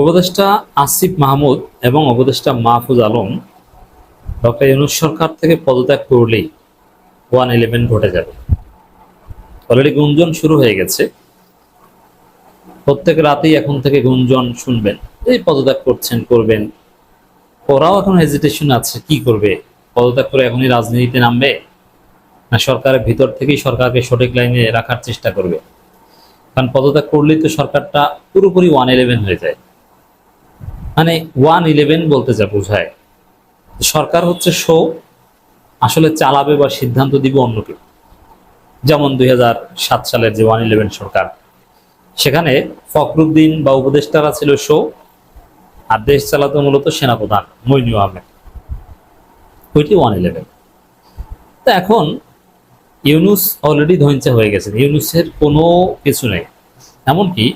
উপদেষ্টা আসিফ মাহমুদ এবং উপদেষ্টা মাহফুজ আলম ডক্টর ইউনুস সরকার থেকে পদত্যাগ করলেই ওয়ান ইলেভেন ঘটে যাবে। অলরেডি গুঞ্জন শুরু হয়ে গেছে। প্রত্যেক রাতেই এখন থেকে গুঞ্জন শুনবেন। এই পদত্যাগ করছেন, করবেন। ওরাও এখন হেজিটেশন আছে, কি করবে? পদত্যাগ করে এখনই রাজনীতিতে নামবে? না সরকারের ভিতর থেকেই সরকারকে সঠিক লাইনে রাখার চেষ্টা করবে? কারণ পদত্যাগ করলেই তো সরকারটা পুরোপুরি ওয়ান ইলেভেন হয়ে যায়। মানে ওয়ান ইলেভেন বলতে যা বোঝায়। সরকার হচ্ছে শো, আসলে চালাবে বা সিদ্ধান্ত দিবে অন্য কেউ। যেমন দুই সাত সালের যে ওয়ান ইলেভেন সরকার, সেখানে ফখরুদ্দিন বা উপদেষ্টারা ছিল শো, আর দেশ চালাতো মূলত সেনাপ্রধান মইনু আহমেদ। ওইটি ওয়ান ইলেভেন। তো এখন ইউনুস অলরেডি ধৈর্য হয়ে গেছেন। ইউনুসের কোনো কিছু নেই। এমনকি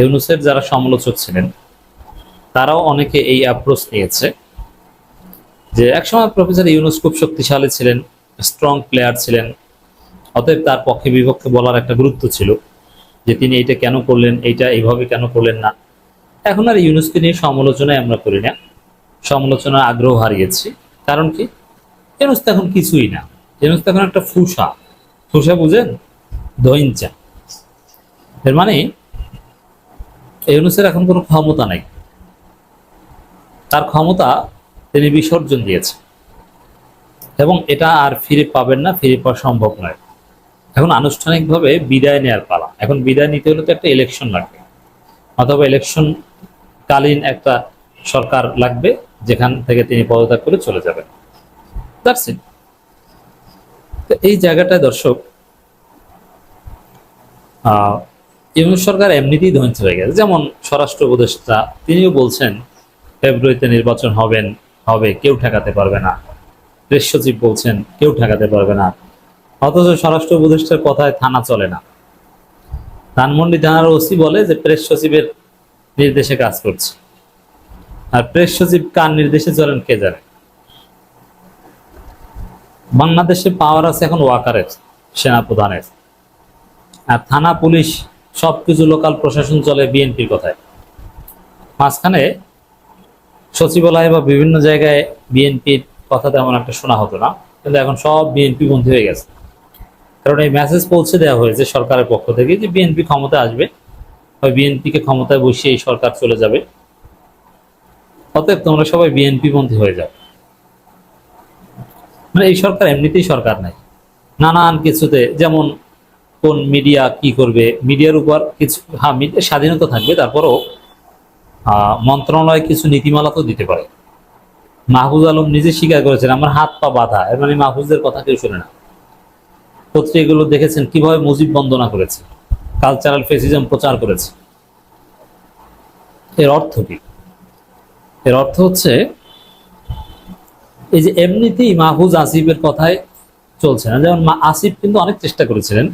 ইউনুসের যারা সমালোচক ছিলেন তারাও অনেকে এই অ্যাপ্রোচ নিয়েছে যে একসময় প্রফেসর ইউনুস খুব শক্তিশালী ছিলেন স্ট্রং প্লেয়ার ছিলেন, অতএব তার পক্ষে বিপক্ষে বলার একটা গুরুত্ব ছিল যে তিনি এইটা কেন করলেন এইটা এইভাবে কেন করলেন না। এখন আর ইউনুসকে নিয়ে সমালোচনায় আমরা করি না। সমালোচনার আগ্রহ হারিয়েছি। কারণ কি? ইউনুস তো এখন কিছুই না। ইউনুস তো এখন একটা ফুসা। ফুসা বুঝেন? দইঞ্চা এর মানে ইউনুসের এখন কোনো ক্ষমতা নাই। তার ক্ষমতা তিনি বিসর্জন দিয়েছেন। এবং এটা আর ফিরে পাবেন না ফিরে পাওয়া সম্ভব নয়। এখন আনুষ্ঠানিকভাবে বিদায় নেওয়ার পালা। এখন বিদায় নিতে হলে তো একটা ইলেকশন লাগবে। অথবা ইলেকশন কালীন একটা সরকার লাগবে যেখান থেকে তিনি পদত্যাগ করে চলে যাবেন। দ্যাটস তো এই জায়গাটায় দর্শক আহ, ইউনুস সরকার এমনিতেই ধ্বংস হয়ে গেছে। যেমন স্বরাষ্ট্র উপদেষ্টা তিনিও বলছেন ফেব্রুয়ারিতে নির্বাচন হবেন, হবে, কেউ ঠেকাতে পারবে না। প্রেস সচিব বলছেন, কেউ ঠেকাতে পারবে না। অথচ স্বরাষ্ট্র উপদেষ্টার কথায় থানা চলে না। ধানমন্ডি থানার ওসি বলে যে, প্রেস সচিবের নির্দেশে কাজ করছে। আর প্রেস সচিব কার নির্দেশে চলেন কে জানে। বাংলাদেশে পাওয়ার আছে এখন ওয়াকারের, সেনাপ্রধানের। আর থানা, পুলিশ, সবকিছু লোকাল প্রশাসন চলে বিএনপির কথায়। মাঝখানে সচিবালয় বা বিভিন্ন জায়গায় বিএনপির কথা তেমন একটা শোনা হতো না, কিন্তু এখন সব বিএনপি বন্ধী হয়ে গেছে। কারণ এই মেসেজ পৌঁছে দেওয়া হয়েছে সরকারের পক্ষ থেকে যে বিএনপি ক্ষমতায় আসবে, বা বিএনপিকে ক্ষমতায় বসিয়ে এই সরকার চলে যাবে। অতএব তোমরা সবাই বিএনপি পন্থী হয়ে যাও। মানে এই সরকার এমনিতেই সরকার নাই। নানান কিছুতে, যেমন কোন মিডিয়া কি করবে মিডিয়ার উপর কিছু হ্যাঁ স্বাধীনতা থাকবে, তারপরও মন্ত্রণালয় কিছু নীতিমালা তো দিতে পারে। মাহফুজ আলম নিজে স্বীকার করেছেন, আমার হাত পা বাঁধা। এর মানে মাহফুজদের কথা কেউ শোনে না। পত্রিকাগুলো দেখেছেন, কীভাবে মুজিব বন্দনা করেছে কালচারাল ফেসিজম প্রচার করেছে। এর অর্থ কি? এর অর্থ হচ্ছে, এই যে এমনিতেই মাহফুজ আসিফের কথায় চলছে না, যেমন আসিফ কিন্তু অনেক চেষ্টা করেছিলেন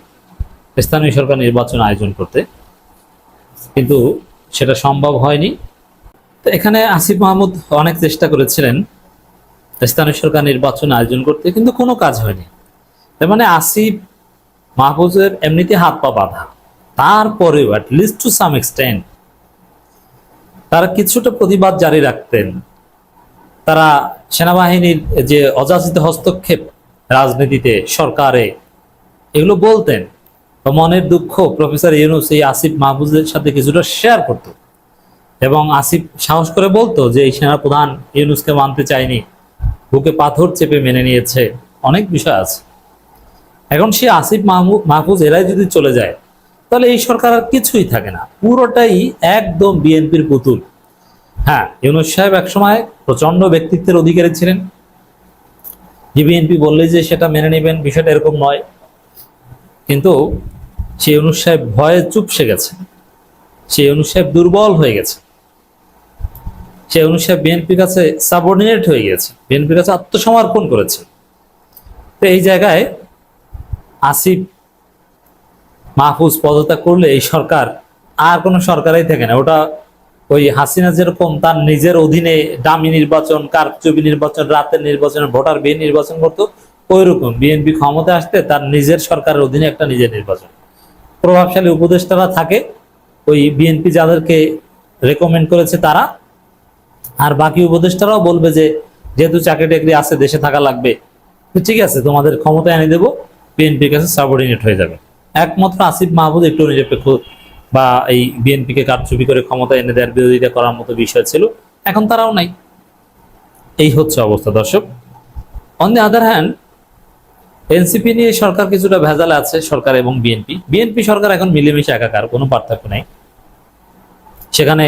স্থানীয় সরকার নির্বাচন আয়োজন করতে। কিন্তু সেটা সম্ভব হয়নি। তো এখানে আসিফ মাহমুদ অনেক চেষ্টা করেছিলেন স্থানীয় সরকার নির্বাচন আয়োজন করতে, কিন্তু কোনো কাজ হয়নি। তার মানে আসিফ মাহফুজের এমনিতে হাত পা বাঁধা। তারপরেও লিস্ট টু সাম এক্সটেন্ট তারা কিছুটা প্রতিবাদ জারি রাখতেন। তারা সেনাবাহিনীর যে অযাচিত হস্তক্ষেপ রাজনীতিতে, সরকারে, এগুলো বলতেন। মনের দুঃখ, প্রফেসর ইউনুস এই আসিফ মাহফুজের সাথে কিছুটা শেয়ার করতো। এবং আসিফ সাহস করে বলতো যে, এই সেনাপ্রধান ইউনুসকে মানতে চায়নি বুকে পাথর চেপে মেনে নিয়েছে। অনেক বিষয় আছে। এখন সে আসিফ মাহমুদ মাহফুজ এরাই যদি চলে যায়, তাহলে এই সরকার আর কিছুই থাকে না। পুরোটাই একদম বিএনপির পুতুল। হ্যাঁ ইউনুস সাহেব একসময় প্রচণ্ড ব্যক্তিত্বের অধিকারী ছিলেন। যে বিএনপি বললে যে সেটা মেনে নেবেন বিষয়টা এরকম নয়। কিন্তু সে ইউনুস সাহেব ভয়ে চুপসে গেছে। সে ইউনুস সাহেব দুর্বল হয়ে গেছে। সে ইউনুস সাহেব বিএনপির কাছে সাবঅর্ডিনেট হয়ে গেছে। বিএনপির কাছে আত্মসমর্পণ করেছে। তো এই জায়গায় আসিফ মাহফুজ পদত্যাগ করলে এই সরকার আর কোনো সরকারই থাকে না। ওটা ওই হাসিনা যেরকম তার নিজের অধীনে দামি নির্বাচন, কারচুপি নির্বাচন, রাতের নির্বাচন ভোটার বিয়ে নির্বাচন করতো ওই রকম বিএনপি ক্ষমতা আসতে তার নিজের সরকারের অধীনে একটা নিজের নির্বাচন। প্রভাবশালী উপদেষ্টারা থাকে, ওই বিএনপি যাদেরকে রেকমেন্ড করেছে তারা। আর বাকি উপদেষ্টারাও বলবে যে, যেহেতু চাকরি টাকরি আছে, দেশে থাকা লাগবে। ঠিক আছে, তোমাদের ক্ষমতা এনে দেবো, বিএনপির কাছে সাবঅর্ডিনেট হয়ে যাবে। একমাত্র আসিফ মাহমুদ একটু নিরপেক্ষ বা এই বিএনপিকে কারচুপি করে ক্ষমতা এনে দেওয়ার বিরোধিতা করার মতো বিষয় ছিল। এখন তারাও নাই। এই হচ্ছে অবস্থা, দর্শক। On the other hand NCP নিয়ে সরকার কিছুটা ভেজাল আছে, সরকার এবং বিএনপি। বিএনপি সরকার এখন মিলেমিশে একাকার, কোনো পার্থক্য নেই। সেখানে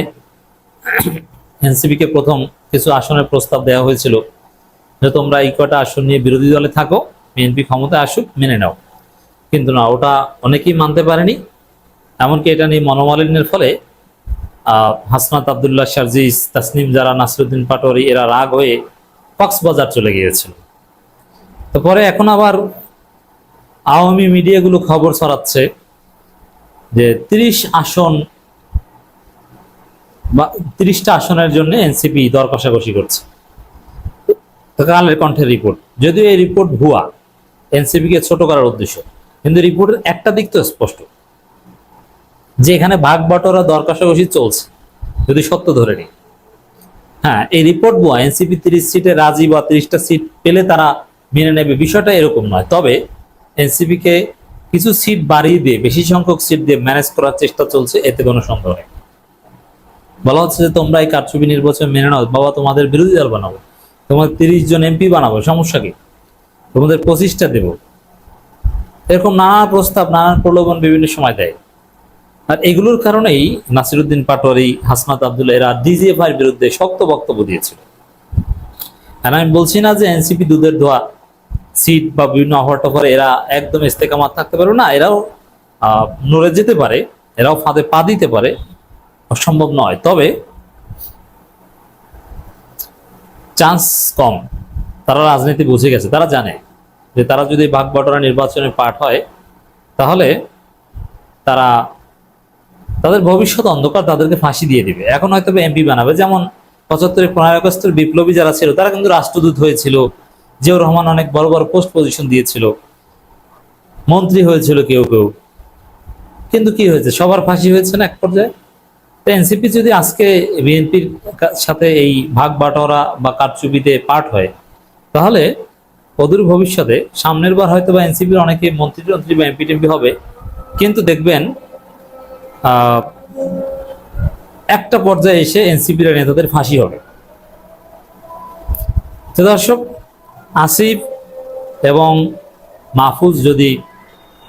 এনসিপিকে প্রথম কিছু আসনের প্রস্তাব দেওয়া হয়েছিল যে তোমরা এই কটা আসন নিয়ে বিরোধী দলে থাকো, বিএনপি ক্ষমতায় আসুক, মেনে নাও। কিন্তু না, ওটা অনেকেই মানতে পারেনি। এমনকি এটা নিয়ে মনোমালিন্যের ফলে হাসনাত আবদুল্লাহ শারজিস তাসনিম যারা, নাসরুদ্দিন পাটোয়ারি, এরা রাগ হয়ে কক্সবাজার চলে গিয়েছিল। পরে এখন আবার আওয়ামী মিডিয়াগুলো খবর ছড়াচ্ছে যে তিরিশ আসন বা তিরিশটা আসনের জন্য এনসিপি দর কষাকষি করছে কালের কণ্ঠের রিপোর্ট যদিও এই রিপোর্ট ভুয়া এনসিপি কে ছোট করার উদ্দেশ্য। কিন্তু রিপোর্টের একটা দিক তো স্পষ্ট, যে এখানে ভাগ বটরা দর কষাকষি চলছে, যদি সত্য ধরে নিই। হ্যাঁ এই রিপোর্ট ভুয়া, এনসিপি তিরিশ সিটে রাজি বা তিরিশটা সিট পেলে তারা মেনে নেবে। বিষয়টা এরকম নয়। তবে এনসিপি কে কিছু সিট বাড়িয়ে দিয়ে, বেশি সংখ্যক সিট দিয়ে ম্যানেজ করার চেষ্টা চলছে, এতে কোনো সন্দেহ নেই। বলা হচ্ছে যে তোমরা এই কারচুপি নির্বাচন মেনে নাও। বাবা, তোমাদের বিরোধী দল বানাবো। তোমাদের তিরিশ জন এমপি বানাবো। সমস্যা কি? তোমাদের পঁচিশটা দেব। এরকম নানা প্রস্তাব, নানা প্রলোভন বিভিন্ন সময় দেয়। আর এগুলোর কারণেই নাসিরুদ্দিন পাটোয়ারি, হাসনাত আব্দুল্লাহ এরা ডিজিএফআই এর বিরুদ্ধে শক্ত বক্তব্য দিয়েছিল। আর আমি বলছি না যে এনসিপি দুধের ধোয়া, সিট বা বিভিন্ন অফার টফারে এরা একদম ইস্তেকামাত থাকতে পারবে না, এরাও নড়ে যেতে পারে, এরাও ফাঁদে পা দিতে পারে, অসম্ভব নয়। তবে চান্স কম। তারা রাজনীতি বুঝে গেছে, তারা জানে যে তারা যদি ভাগ বটরা নির্বাচনে পাঠ হয়, তাহলে তারা, তাদের ভবিষ্যৎ অন্ধকার তাদেরকে ফাঁসি দিয়ে দিবে। এখন হয়তো এমপি বানাবে, যেমন পঁচাত্তরের পনেরো আগস্টের বিপ্লবী যারা ছিল, তারা কিন্তু রাষ্ট্রদূত হয়েছিল। জিয়াউর রহমান অনেক বড় বড় পোস্ট পজিশন দিয়েছিল। মন্ত্রী হয়েছিল কেউ কেউ। কিন্তু কি হয়েছে? সবার ফাঁসি হয়েছে না এক পর্যায়ে? তো এনসিপি যদি আজকে বিএনপির সাথে এই ভাগ বাটোয়ারা বা কারচুপিতে পাঠ হয়, তাহলে অদূর ভবিষ্যতে সামনের বার হয়তো বা এনসিপির অনেকে মন্ত্রী মন্ত্রী বা এমপি টেমপি হবে। কিন্তু দেখবেন একটা পর্যায়ে এসে এনসিপির নেতাদের ফাঁসি হবে। তো দর্শক, আসিফ এবং মাহফুজ যদি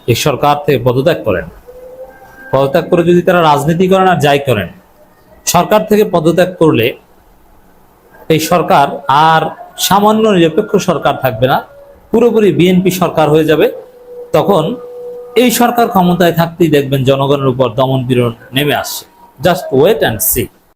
এই সরকার থেকে পদত্যাগ করেন, পদত্যাগ করে যদি তারা রাজনীতি করেন আর যাই করেন, সরকার থেকে পদত্যাগ করলে এই সরকার আর সামান্য নিরপেক্ষ সরকার থাকবে না, পুরোপুরি বিএনপি সরকার হয়ে যাবে। তখন এই সরকার ক্ষমতায় থাকতেই দেখবেন জনগণের উপর দমন পীড়ন নেমে আসছে। Just wait and C